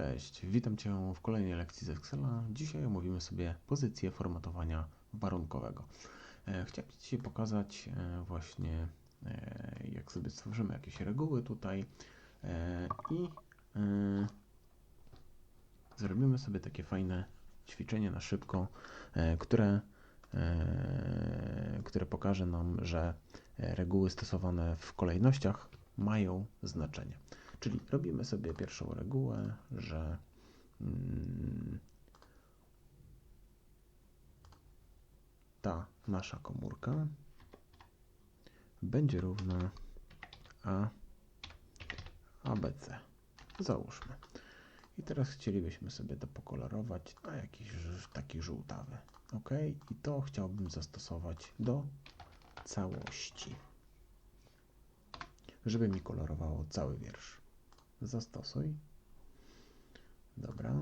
Cześć, witam Cię w kolejnej lekcji z Excela. Dzisiaj omówimy sobie pozycję formatowania warunkowego. E, chciałem Ci pokazać e, właśnie, e, jak sobie stworzymy jakieś reguły tutaj i zrobimy sobie takie fajne ćwiczenie na szybko, które, które pokaże nam, że reguły stosowane w kolejnościach mają znaczenie. Czyli robimy sobie pierwszą regułę, że mm, ta nasza komórka będzie równa A ABC. Załóżmy. I teraz chcielibyśmy sobie to pokolorować na jakiś taki żółtawy. OK? I to chciałbym zastosować do całości, żeby mi kolorowało cały wiersz zastosuj. Dobra,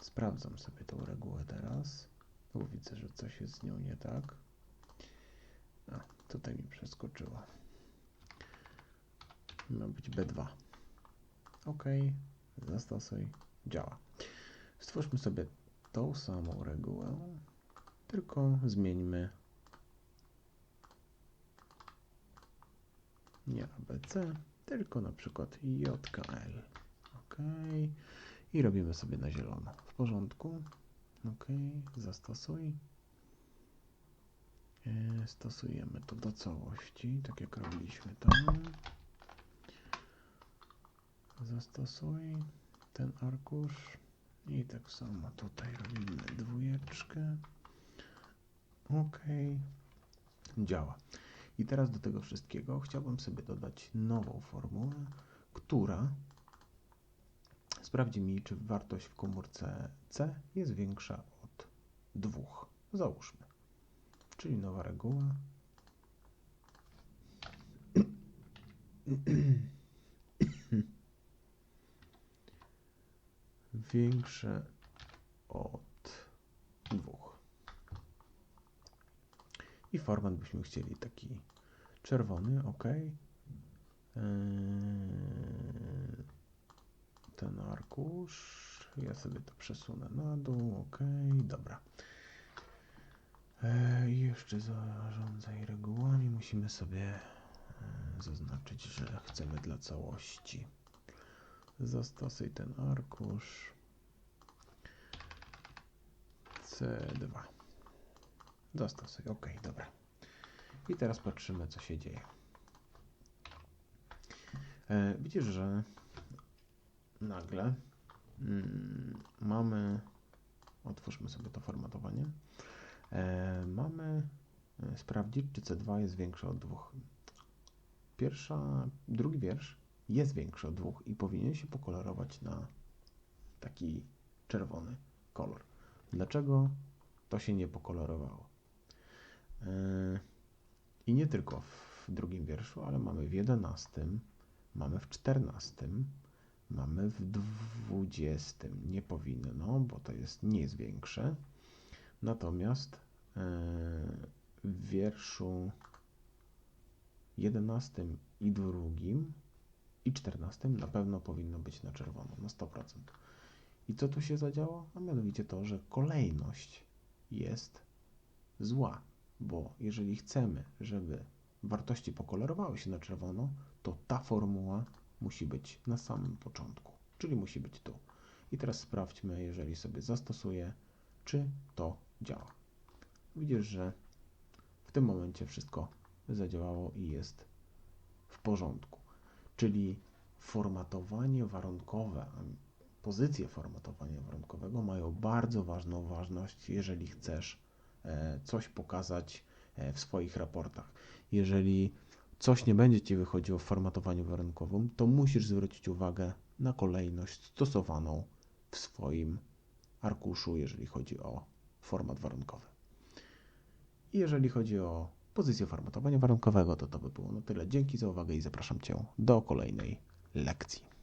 sprawdzam sobie tą regułę teraz, bo widzę, że coś jest z nią nie tak. A, tutaj mi przeskoczyło. Ma być B2. OK, zastosuj, działa. Stwórzmy sobie tą samą regułę, tylko zmieńmy nie ABC, tylko na przykład JKL. OK. I robimy sobie na zielono. W porządku. OK. Zastosuj. E, stosujemy to do całości, tak jak robiliśmy tam. Zastosuj ten arkusz. I tak samo tutaj robimy dwójeczkę. OK. Działa. I teraz do tego wszystkiego chciałbym sobie dodać nową formułę, która sprawdzi mi, czy wartość w komórce C jest większa od 2. Załóżmy. Czyli nowa reguła. Większe od 2 i format byśmy chcieli taki czerwony, ok. Eee, ten arkusz, ja sobie to przesunę na dół, ok, dobra. Eee, jeszcze zarządzaj regułami, musimy sobie eee, zaznaczyć, że chcemy dla całości. Zastosuj ten arkusz. C2. Zastosuj. OK, dobra. I teraz patrzymy, co się dzieje. E, widzisz, że nagle mm, mamy, otwórzmy sobie to formatowanie, e, mamy e, sprawdzić, czy C2 jest większe od 2. Pierwsza, drugi wiersz jest większy od 2 i powinien się pokolorować na taki czerwony kolor. Dlaczego to się nie pokolorowało? Yy, I nie tylko w drugim wierszu, ale mamy w jedenastym, mamy w czternastym, mamy w dwudziestym. Nie powinno, bo to jest, nie jest większe. Natomiast yy, w wierszu jedenastym i drugim i czternastym na pewno powinno być na czerwono, na 100%. I co tu się zadziało? A mianowicie to, że kolejność jest zła bo jeżeli chcemy, żeby wartości pokolorowały się na czerwono, to ta formuła musi być na samym początku, czyli musi być tu. I teraz sprawdźmy, jeżeli sobie zastosuję, czy to działa. Widzisz, że w tym momencie wszystko zadziałało i jest w porządku. Czyli formatowanie warunkowe, pozycje formatowania warunkowego mają bardzo ważną ważność, jeżeli chcesz coś pokazać e, w swoich raportach. Jeżeli coś nie będzie Ci wychodziło w formatowaniu warunkowym, to musisz zwrócić uwagę na kolejność stosowaną w swoim arkuszu, jeżeli chodzi o format warunkowy. Jeżeli chodzi o pozycję formatowania warunkowego, to to by było na tyle. Dzięki za uwagę i zapraszam Cię do kolejnej lekcji.